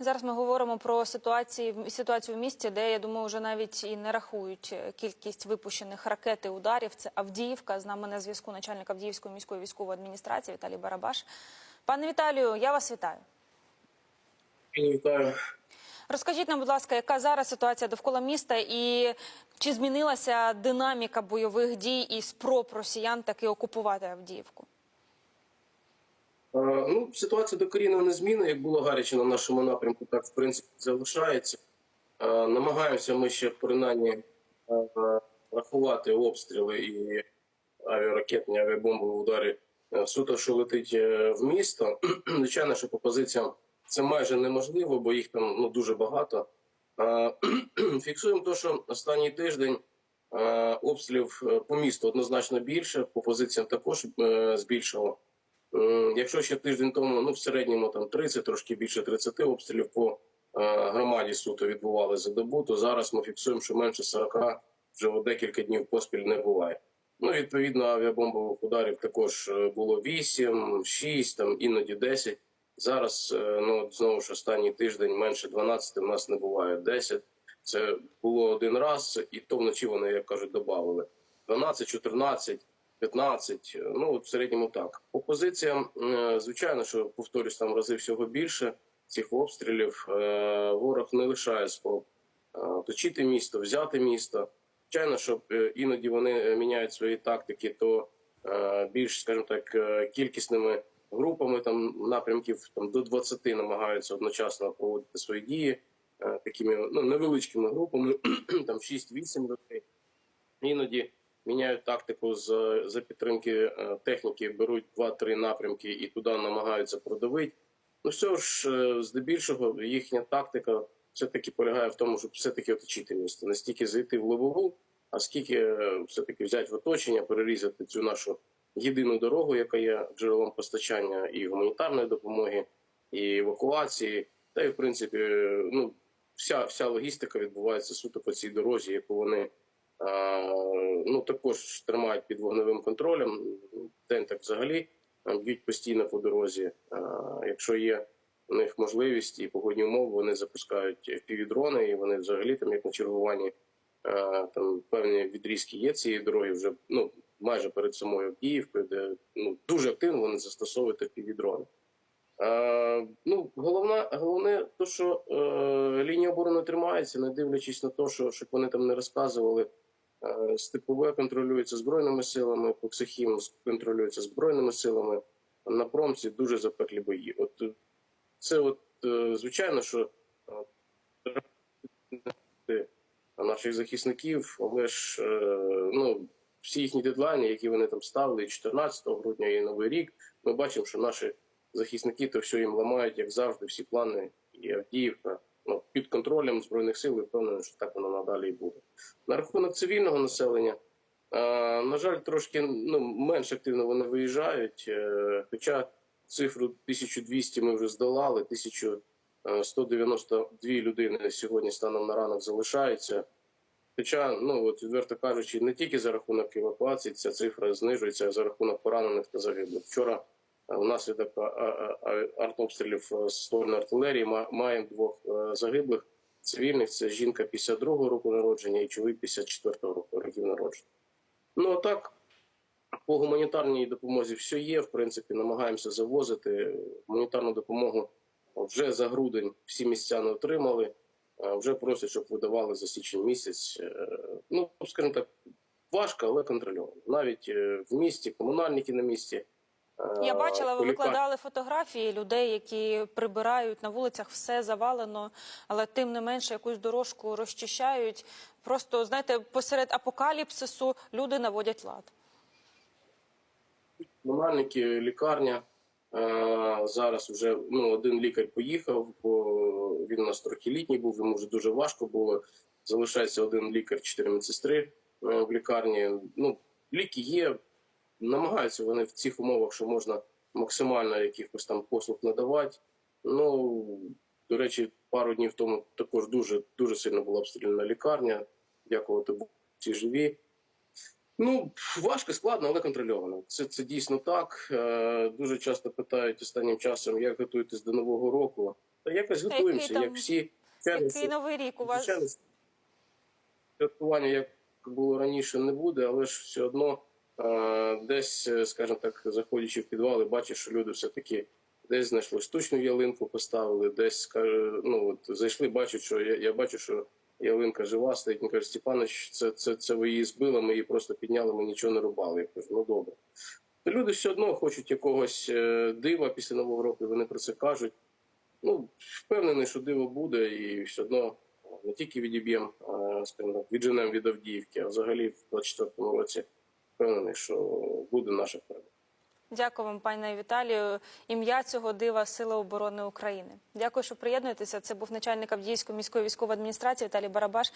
Зараз ми говоримо про ситуації ситуацію в місті, де я думаю, вже навіть і не рахують е, кількість випущених ракет і ударів. Це Авдіївка. З нами на зв'язку начальник Авдіївської міської військової адміністрації Віталій Барабаш. Пане Віталію, я вас вітаю. Вітаю. Розкажіть нам, будь ласка, яка зараз ситуація довкола міста, і чи змінилася динаміка бойових дій і спроб росіян таки окупувати Авдіївку? Е, Ну, ситуація докорінно не зміна. Як було гаряче на нашому напрямку, так в принципі залишається. Е, Намагаємося ми ще принаймні е, рахувати обстріли і авіаракетні авіабомбові удари суто, що летить в місто. Звичайно, що по позиціям це майже неможливо, бо їх там ну дуже багато. Фіксуємо те, що останній тиждень обстрілів по місту однозначно більше, по позиціям також збільшило. М, Якщо ще тиждень тому, ну в середньому там 30, трошки більше 30 обстрілів по е, громаді суто відбували за добу, то зараз ми фіксуємо, що менше 40 вже в декілька днів поспіль не буває. Ну, відповідно, авіабомбових ударів також е, було 8, 6, там іноді 10. Зараз, е, ну знову ж останній тиждень менше 12, у нас не буває 10. Це було один раз, і то вночі вони, як кажуть, додавали 12, 14, 15, е, ну в середньому так. По позиціям, е, звичайно, що повторюсь, там рази всього більше цих обстрілів. Е, Ворог не лишає спроб оточити місто, взяти місто. Звичайно, що іноді вони міняють свої тактики, то більш, скажімо так, кількісними групами там напрямків там до 20 намагаються одночасно проводити свої дії такими ну невеличкими групами, там 6-8 людей. Іноді міняють тактику з за підтримки е, техніки, беруть 2-3 напрямки і туди намагаються продавити. Ну все ж, е, здебільшого, їхня тактика все-таки полягає в тому, щоб все-таки оточити місто, не стільки зайти в лобову, а скільки е, все-таки взяти в оточення, перерізати цю нашу єдину дорогу, яка є джерелом постачання і гуманітарної допомоги, і евакуації, та й в принципі, ну вся, вся логістика відбувається суто по цій дорозі, яку вони ну також тримають під вогневим контролем. День так взагалі б'ють постійно по дорозі. Якщо є у них можливість і погодні умови, вони запускають півдрони, і вони взагалі там як на чергуванні там певні відрізки є цієї дороги вже ну майже перед самою Київкою, де ну дуже активно вони застосовують півдрони. Е, ну, головне, головне, то, що е, лінія оборони тримається, не дивлячись на те, що щоб вони там не розказували. Е, Степове контролюється збройними силами, Поксахім контролюється збройними силами. На промці дуже запеклі бої. От е, це, от е, звичайно, що наших захисників, але ж ну, всі їхні дедлайни, які вони там ставили, 14 грудня і Новий рік, ми бачимо, що наші захисники то все їм ламають, як завжди, всі плани і Авдіївка ну, під контролем збройних сил. і Впевнений, що так воно надалі буде. На рахунок цивільного населення, е, на жаль, трошки ну, менш активно вони виїжджають. Е, хоча цифру 1200 ми вже здолали, 1192 людини сьогодні станом на ранок залишаються. Хоча, ну от відверто кажучи, не тільки за рахунок евакуації ця цифра знижується а за рахунок поранених та загиблих. Вчора е, внаслідок артобстрілів е, з сторони артилерії маємо двох е, загиблих цивільних. Це жінка 52-го року народження і чоловік 54-го року років народження. Ну а так, по гуманітарній допомозі все є. В принципі, намагаємося завозити гуманітарну допомогу. Вже за грудень всі місця отримали. Вже просять, щоб видавали за січень місяць. Е, Ну, скажімо так, важко, але контрольовано. Навіть е, в місті, комунальники на місці. Е, Я бачила, ви викладали фотографії людей, які прибирають на вулицях, все завалено, але тим не менше якусь дорожку розчищають. Просто знаєте, посеред апокаліпсису люди наводять лад. комунальники, лікарня. Е, Зараз вже ну, один лікар поїхав, бо він у нас трохи літній був, йому вже дуже важко було. Залишається один лікар, чотири медсестри е, в лікарні. Ну, ліки є, намагаються вони в цих умовах, що можна максимально якихось там послуг надавати. Ну, до речі, пару днів тому також дуже, дуже сильно була обстріляна лікарня. Дякувати Богу, всі живі. Ну, важко, складно, але контрольовано. Це, це дійсно так. Е, дуже часто питають останнім часом, як готуєтесь до Нового року. Та якось готуємося, там- як всі. Який новий рік у вас? Святкування, як було раніше, не буде, але ж все одно десь, е, скажімо так, заходячи в підвали, бачиш, що люди все-таки десь знайшли штучну ялинку, поставили, десь ну от зайшли, бачать, що я, я бачу, що ялинка жива, стоїть. Він каже, Степанович, це, це, це ви її збили, ми її просто підняли, ми нічого не рубали. Я кажу, ну добре. Люди все одно хочуть якогось е, дива після Нового року, вони про це кажуть. Ну, впевнений, що диво буде, і все одно не тільки відіб'ємо, скажімо відженемо від Авдіївки, а взагалі в 24-му році впевнений, що буде наша перемога. Дякую вам, пане Віталію. Ім'я цього дива Сила оборони України. Дякую, що приєднуєтеся. Це був начальник Авдіївської міської військової адміністрації Віталій Барабаш.